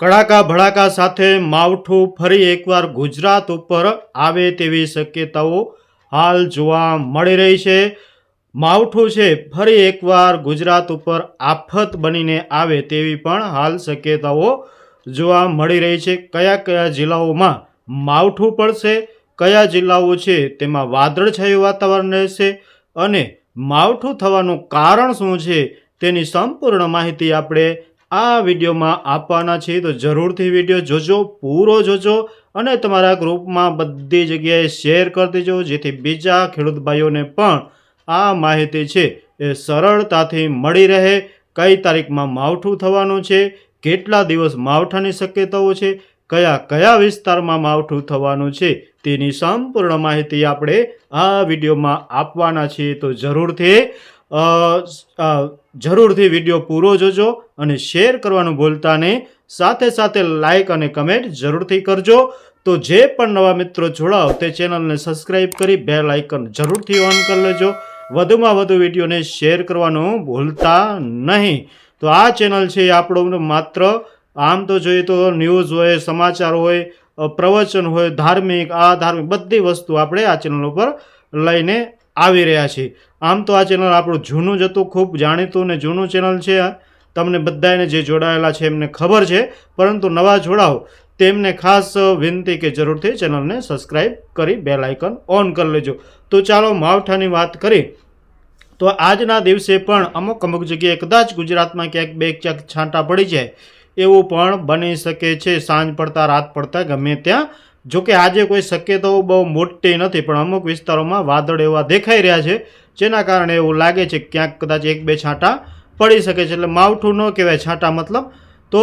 કડાકા ભડાકા સાથે માવઠું ફરી એકવાર ગુજરાત ઉપર આવે તેવી શક્યતાઓ હાલ જોવા મળી રહી છે. માવઠું છે, ફરી એકવાર ગુજરાત ઉપર આફત બનીને આવે તેવી પણ હાલ શક્યતાઓ જોવા મળી રહી છે. કયા કયા જિલ્લાઓમાં માવઠું પડશે, કયા જિલ્લાઓ છે, તેમાં વાદળછાયું વાતાવરણ રહેશે અને માવઠું થવાનું કારણ શું છે, તેની સંપૂર્ણ માહિતી આપણે આ વિડીયોમાં આપવાના છીએ, તો જરૂરથી વીડિયો જોજો, પૂરો જોજો અને તમારા ગ્રુપમાં બધી જગ્યાએ શેર કરી દેજો, જેથી બીજા ખેડૂત ભાઈઓને પણ આ માહિતી છે એ સરળતાથી મળી રહે. કઈ તારીખમાં માવઠું થવાનું છે, કેટલા દિવસ માવઠાની શક્યતાઓ છે, કયા કયા વિસ્તારમાં માવઠું થવાનું છે, તેની સંપૂર્ણ માહિતી આપણે આ વિડીયોમાં આપવાના છીએ, તો જરૂરથી જરૂરથી વીડિયો પૂરો જોજો અને શેર કરવાનું ભૂલતા નહીં. સાથે સાથે લાઇક અને કમેન્ટ જરૂરથી કરજો. તો જે પણ નવા મિત્રો જોડાઓ તે ચેનલને સબસ્ક્રાઈબ કરી બે લાઇકન જરૂરથી ઓન કરી લેજો. વધુમાં વધુ વિડીયોને શેર કરવાનું ભૂલતા નહીં. તો આ ચેનલ છે એ આપણું માત્ર. આમ તો જોઈએ તો ન્યૂઝ હોય, સમાચાર હોય પ્રવચન હોય, ધાર્મિક આ ધાર્મિક બધી વસ્તુ આપણે આ ચેનલ ઉપર લઈને આવી રહ્યા છીએ આમ તો આ ચેનલ આપણું જૂનું જ હતું, ખૂબ જાણીતું ને જૂનું ચેનલ છે તમને બધાને જે જોડાયેલા છે એમને ખબર છે, પરંતુ નવા જોડાઓ, તેમને ખાસ વિનંતી કે જરૂરથી ચેનલને સબસ્ક્રાઈબ કરી બેલ આઇકન ઓન કરી લેજો. તો ચાલો માવઠાની વાત કરી તો આજના દિવસે પણ અમુક અમુક જગ્યાએ કદાચ ગુજરાતમાં ક્યાંક બે ક્યાંક છાંટા પડી જાય, એવું પણ બની શકે છે. સાંજ પડતા, રાત પડતા, ગમે ત્યાં જોકે આજે કોઈ શક્યતાઓ બહુ મોટી નથી, પણ અમુક વિસ્તારોમાં વાદળ એવા દેખાઈ રહ્યા છે, જેના કારણે એવું લાગે છે ક્યાંક કદાચ એક બે છાંટા પડી શકે છે. એટલે માવઠું ન કહેવાય છાંટા મતલબ. તો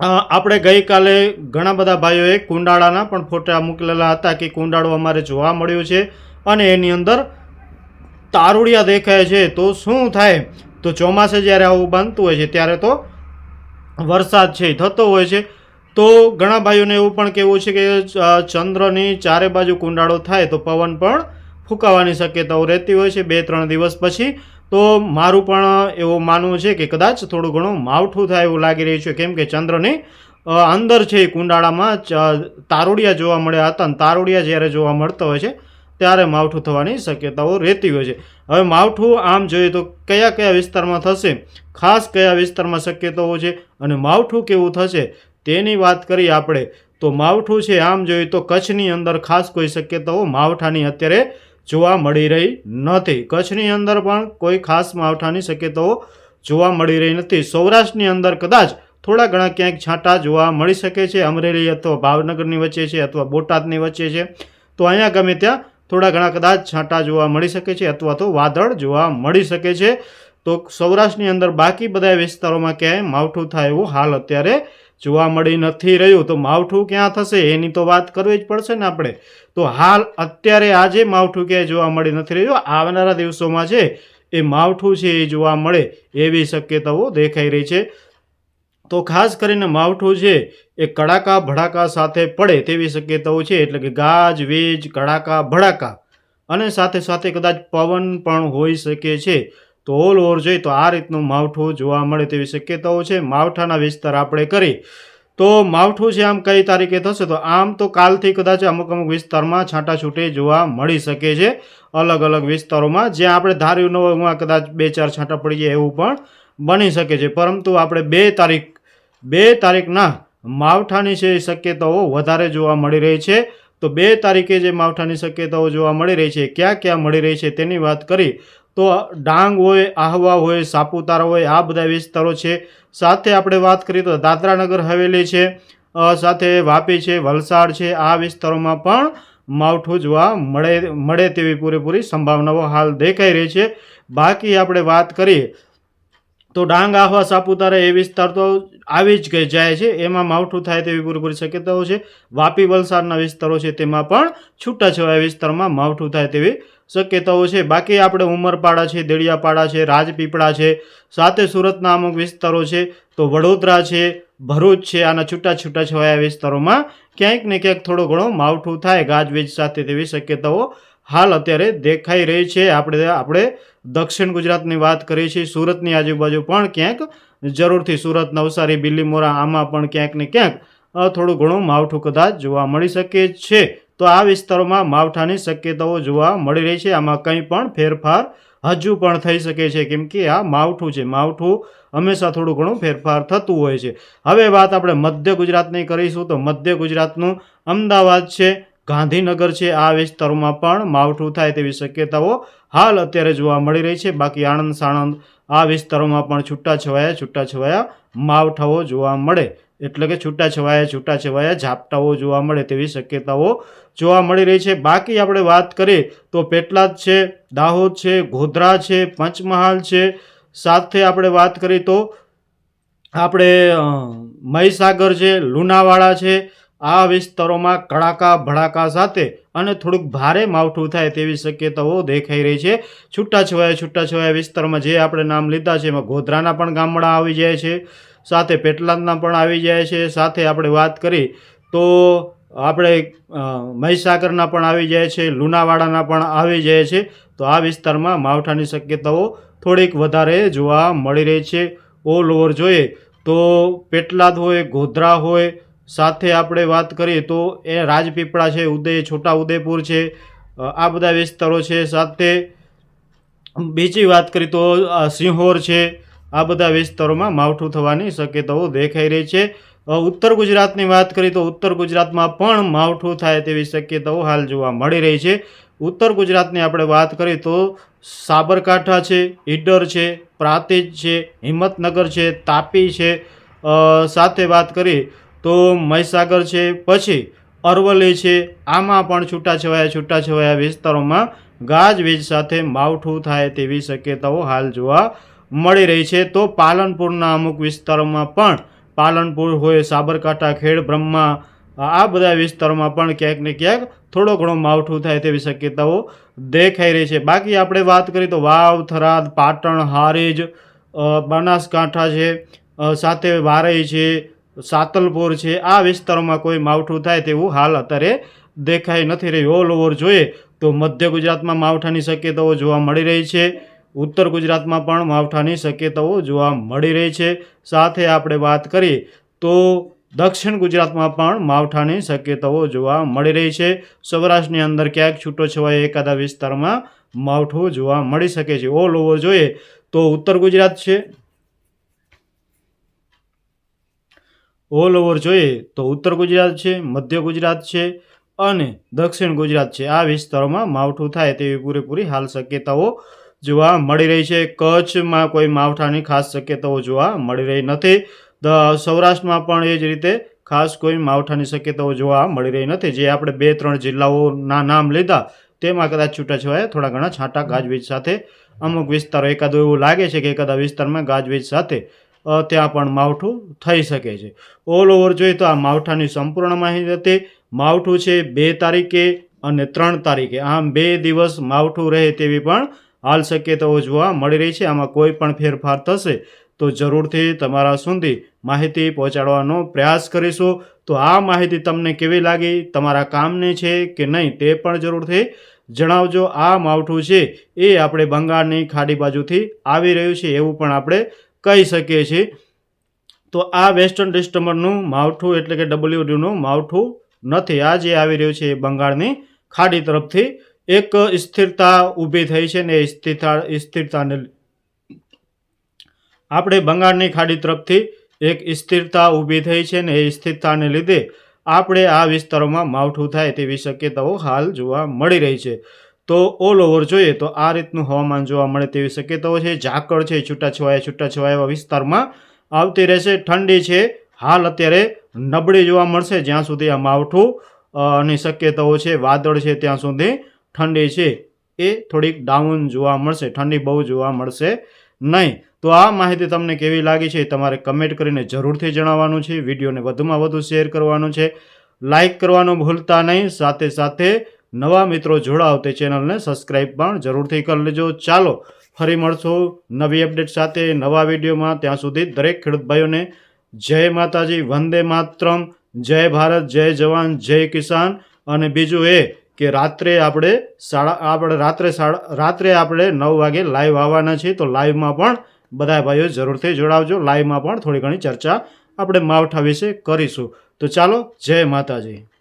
આપણે ગઈકાલે ઘણા બધા ભાઈઓએ કુંડાળાના પણ ફોટા મોકલેલા હતા કે કુંડાળો અમારે જોવા મળ્યું છે અને એની અંદર તારુડિયા દેખાય છે. તો શું થાય? તો ચોમાસે જ્યારે આવું બનતું હોય છે, ત્યારે તો વરસાદ છે, થતો હોય છે. તો ઘણા ભાઈઓને એવું પણ કહેવું છે કે ચંદ્રની ચારે બાજુ કુંડાળો થાય તો પવન પણ ફૂંકાવાની શક્યતાઓ રહેતી હોય છે બે ત્રણ દિવસ પછી. તો મારું પણ એવું માનવું છે કે કદાચ થોડું ઘણું માવઠું થાય એવું લાગી રહ્યું છે. કેમ કે ચંદ્રની અંદર છે એ કુંડાળામાં તારુડિયા જોવા મળ્યા હતા અને તારોડિયા જ્યારે જોવા મળતા હોય છે, ત્યારે માવઠું થવાની શક્યતાઓ રહેતી હોય છે. હવે માવઠું આમ જોઈએ તો કયા કયા વિસ્તારમાં થશે? ખાસ કયા વિસ્તારમાં શક્યતાઓ છે? અને માવઠું કેવું થશે? તેની વાત કરીએ આપણે, તો માવઠું છે આમ જોઈએ તો કચ્છની અંદર ખાસ કોઈ શક્યતાઓ માવઠાની અત્યારે જોવા મળી રહી નથી. કચ્છની અંદર પણ કોઈ ખાસ માવઠાની શક્યતાઓ જોવા મળી રહી નથી. સૌરાષ્ટ્રની અંદર કદાચ થોડા ઘણા ક્યાંક છાંટા જોવા મળી શકે છે. અમરેલી અથવા ભાવનગરની વચ્ચે છે અથવા બોટાદની વચ્ચે છે. તો અહીંયા ગમે ત્યાં થોડા ઘણા કદાચ છાંટા જોવા મળી શકે છે અથવા તો વાદળ જોવા મળી શકે છે. તો સૌરાષ્ટ્રની અંદર બાકી બધા વિસ્તારોમાં ક્યાંય માવઠું થાય એવું હાલ અત્યારે જોવા મળી નથી રહ્યું, તો માવઠું ક્યાં થશે? એની તો વાત કરવી જ પડશે ને આપણે. તો હાલ અત્યારે આજે માવઠું ક્યાંય જોવા મળી નથી રહ્યું. આવનારા દિવસોમાં છે એ માવઠું છે એ જોવા મળે એવી શક્યતાઓ દેખાઈ રહી છે. તો ખાસ કરીને માવઠું છે એ કડાકા ભડાકા સાથે પડે તેવી શક્યતાઓ છે, એટલે કે ગાજ, વીજ, કડાકા, ભડાકા. અને સાથે સાથે કદાચ પવન પણ હોઈ શકે છે. તો ઓલ ઓવર જોઈએ તો આ રીતનું માવઠું જોવા મળે તેવી શક્યતાઓ છે. માવઠાના વિસ્તાર આપણે કરી. તો માવઠું છે આમ કઈ તારીખે થશે? તો આમ તો કાલથી કદાચ અમુક અમુક વિસ્તારમાં છાંટાછૂટી જોવા મળી શકે છે. અલગ અલગ વિસ્તારોમાં જ્યાં આપણે ધાર્યું ન હોય કદાચ બે ચાર છાંટા પડી જાય એવું પણ બની શકે છે. પરંતુ આપણે બે તારીખ, બે તારીખના માવઠાની છે શક્યતાઓ વધારે જોવા મળી રહી છે. તો બે તારીખે જે માવઠાની શક્યતાઓ જોવા મળી રહી છે, ક્યાં ક્યાં મળી રહી છે તેની વાત કરી. તો ડાંગ હોય, આહવા હોય, સાપુતારા હોય, આ બધા વિસ્તારો છે. સાથે આપણે વાત કરીએ તો દાદરાનગર હવેલી છે સાથે વાપી છે, વલસાડ છે, આ વિસ્તારોમાં પણ માવઠું જોવા મળે મળે તેવી પૂરેપૂરી સંભાવનાઓ હાલ દેખાઈ રહી છે. બાકી આપણે વાત કરીએ તો ડાંગ, આહવા, સાપુતારા એ વિસ્તાર તો આવી જ ગઈ, જાય છે. એમાં માવઠું થાય તેવી પૂરેપૂરી શક્યતાઓ છે. વાપી, વલસાડના વિસ્તારો છે તેમાં પણ છૂટાછવાયા વિસ્તારમાં માવઠું થાય તેવી શક્યતાઓ છે. બાકી આપણે ઉમરપાડા છે, દેડિયાપાડા છે, રાજપીપળા છે, સાથે સુરતના અમુક વિસ્તારો છે. તો વડોદરા છે, ભરૂચ છે, આના છૂટા છૂટા છવાયા વિસ્તારોમાં ક્યાંક ને ક્યાંક થોડો ઘણો માવઠું થાય ગાજવીજ સાથે તેવી શક્યતાઓ હાલ અત્યારે દેખાઈ રહી છે. આપણે આપણે દક્ષિણ ગુજરાતની વાત કરીએ છીએ. સુરતની આજુબાજુ પણ ક્યાંક જરૂરથી સુરત, નવસારી, બિલીમોરા, આમાં પણ ક્યાંક ને ક્યાંક થોડું ઘણું માવઠું કદાચ જોવા મળી શકે છે. તો આ વિસ્તારોમાં માવઠાની શક્યતાઓ જોવા મળી રહી છે. આમાં કંઈ પણ ફેરફાર હજુ પણ થઈ શકે છે. કેમ કે આ માવઠું છે. માવઠું હંમેશા થોડું ઘણું ફેરફાર થતું હોય છે. હવે વાત આપણે મધ્ય ગુજરાતની કરીશું તો મધ્ય ગુજરાતનું અમદાવાદ છે, ગાંધીનગર છે. આ વિસ્તારોમાં પણ માવઠું થાય તેવી શક્યતાઓ હાલ અત્યારે જોવા મળી રહી છે. બાકી આણંદ, સાણંદ આ વિસ્તારોમાં પણ છૂટાછવાયા છૂટાછવાયા માવઠાઓ જોવા મળે. એટલે કે છૂટાછવાયા છૂટાછવાયા ઝાપટાઓ જોવા મળે તેવી શક્યતાઓ જોવા મળી રહી છે. બાકી આપણે વાત કરીએ તો પેટલાદ છે, દાહોદ છે, ગોધરા છે, પંચમહાલ છે. સાથે આપણે વાત કરીએ તો આપણે મહીસાગર છે, લુણાવાડા છે આ વિસ્તારોમાં કડાકા, ભડાકા સાથે અને થોડુંક ભારે માવઠું થાય તેવી શક્યતાઓ દેખાઈ રહી છે. છૂટાછવાયા છૂટાછવાયા વિસ્તારમાં જે આપણે નામ લીધા છે, એમાં ગોધરાના પણ ગામડા આવી જાય છે, સાથે પેટલાદના પણ આવી જાય છે. સાથે આપણે વાત કરી તો આપણે મહીસાગરના પણ આવી જાય છે, લુણાવાડાના પણ આવી જાય છે. તો આ વિસ્તારમાં માવઠાની શક્યતાઓ થોડીક વધારે જોવા મળી રહી છે. ઓલ ઓવર જોઈએ તો પેટલાદ હોય, ગોધરા હોય સાથે આપણે વાત કરીએ તો એ રાજપીપળા છે, ઉદય છોટા ઉદયપુર છે આ બધા વિસ્તારો છે. સાથે બીજી વાત કરીએ તો સિંહોર છે, આ બધા વિસ્તારોમાં માવઠું થવાની શક્યતાઓ દેખાઈ રહી છે. ઉત્તર ગુજરાતની વાત કરીએ તો ઉત્તર ગુજરાતમાં પણ માવઠું થાય તેવી શક્યતાઓ હાલ જોવા મળી રહી છે. ઉત્તર ગુજરાતની આપણે વાત કરીએ તો સાબરકાંઠા છે, ઈડર છે, પ્રાંતિજ છે, હિંમતનગર છે, તાપી છે. સાથે વાત કરીએ તો મહીસાગર છે, પછી અરવલ્લી છે, આમાં પણ છૂટાછવાયા છૂટાછવાયા વિસ્તારોમાં ગાજવીજ સાથે માવઠું થાય તેવી શક્યતાઓ હાલ જોવા મળી રહી છે. તો પાલનપુરના અમુક વિસ્તારોમાં પણ પાલનપુર હોય, સાબરકાંઠા, ખેડ, બ્રહ્મા, આ બધા વિસ્તારોમાં પણ ક્યાંક ને ક્યાંક થોડો ઘણો માવઠું થાય તેવી શક્યતાઓ દેખાઈ રહી છે. બાકી આપણે વાત કરીએ તો વાવ, થરાદ, પાટણ, હારીજ બનાસકાંઠા છે સાથે વારઈ છે સાતલપુર છે. આ વિસ્તારોમાં કોઈ માવઠું થાય તેવું હાલ અત્યારે દેખાઈ નથી રહ્યું. ઓલ ઓવર જોઈએ તો મધ્ય ગુજરાતમાં માવઠાની શક્યતાઓ જોવા મળી રહી છે. ઉત્તર ગુજરાતમાં પણ માવઠાની શક્યતાઓ જોવા મળી રહી છે. સાથે આપણે વાત કરીએ તો દક્ષિણ ગુજરાતમાં પણ માવઠાની શક્યતાઓ જોવા મળી રહી છે. સૌરાષ્ટ્રની અંદર ક્યાંક છૂટો છવાય એકાદા વિસ્તારમાં માવઠું જોવા મળી શકે છે. ઓલ ઓવર જોઈએ તો ઉત્તર ગુજરાત છે. ઓલ ઓવર જોઈએ તો ઉત્તર ગુજરાત છે, મધ્ય ગુજરાત છે અને દક્ષિણ ગુજરાત છે. આ વિસ્તારોમાં માવઠું થાય તેવી પૂરેપૂરી હાલ શક્યતાઓ જોવા મળી રહી છે. કચ્છમાં કોઈ માવઠાની ખાસ શક્યતાઓ જોવા મળી રહી નથી. સૌરાષ્ટ્રમાં પણ એ જ રીતે ખાસ કોઈ માવઠાની શક્યતાઓ જોવા મળી રહી નથી. જે આપણે બે, ત્રણ જિલ્લાઓના નામ લીધા, તેમાં કદાચ છૂટાછવાયા થોડા ઘણા છાંટા ગાજવીજ સાથે અમુક વિસ્તારો એકાદો એવું લાગે છે કે એકાદા વિસ્તારમાં ગાજવીજ સાથે ત્યાં પણ માવઠું થઈ શકે છે. ઓલ ઓવર જોઈએ તો આ માવઠાની સંપૂર્ણ માહિતી હતી. માવઠું છે બે તારીખે અને ત્રણ તારીખે. આમ બે દિવસ માવઠું રહે તેવી પણ હાલ શક્યતાઓ જોવા મળી રહી છે. આમાં કોઈ પણ ફેરફાર થશે તો જરૂરથી તમારા સુધી માહિતી પહોંચાડવાનો પ્રયાસ કરીશું. તો આ માહિતી તમને કેવી લાગી? તમારા કામની છે કે નહીં તે પણ જરૂરથી જણાવજો. આ માવઠું છે એ આપણે બંગાળની ખાડી બાજુથી આવી રહ્યું છે. એવું પણ આપણે કહી શકીએ છીએ. તો આ વેસ્ટર્ન ડિસ્ટમરનું માવઠું એટલે કે ડબલ્યુડીનું માવઠું નથી. આ જે આવી રહ્યું છે એ બંગાળની ખાડી તરફથી એક સ્થિરતા ઊભી થઈ છે ને સ્થિરતા સ્થિરતાને આપણે બંગાળની ખાડી તરફથી એક સ્થિરતા ઊભી થઈ છે ને એ સ્થિરતાને લીધે આપણે આ વિસ્તારોમાં માવઠું થાય તેવી શક્યતાઓ હાલ જોવા મળી રહી છે. તો ઓલ ઓવર જોઈએ તો આ રીતનું હવામાન જોવા મળે તેવી શક્યતાઓ છે. ઝાકળ છે, છૂટાછવાયા છૂટાછવાયા એવા વિસ્તારમાં આવતી રહેશે. ઠંડી છે, હાલ અત્યારે નબળી જોવા મળશે જ્યાં સુધી આ માવઠું ની શક્યતાઓ છે. વાદળ છે ત્યાં સુધી ઠંડી છે. એ થોડીક ડાઉન જોવા મળશે. ઠંડી બહુ જોવા મળશે નહીં. તો આ માહિતી તમને કેવી લાગી છે તમારે કમેન્ટ કરીને જરૂરથી જણાવવાનું છે. વિડીયોને વધુમાં વધુ શેર કરવાનું છે. લાઇક કરવાનું ભૂલતા નહીં. સાથે સાથે નવા મિત્રો જોડાવ તે ચેનલને સબસ્ક્રાઈબ પણ જરૂરથી કરી લેજો. ચાલો, ફરી મળશું નવી અપડેટ સાથે, નવા વિડીયોમાં. ત્યાં સુધી દરેક ખેડૂત ભાઈઓને જય માતાજી, વંદે માતરમ. જય ભારત, જય જવાન, જય કિસાન. અને બીજું એ કે રાત્રે આપણે સાડા, આપણે રાત્રે સાડા, રાત્રે આપણે નવ વાગે લાઈવ આવવાના છીએ. તો લાઈવમાં પણ બધા ભાઈઓ જરૂરથી જોડાવજો. લાઈવમાં પણ થોડી ઘણી ચર્ચા આપણે માવઠા વિશે કરીશું. તો ચાલો, જય માતાજી.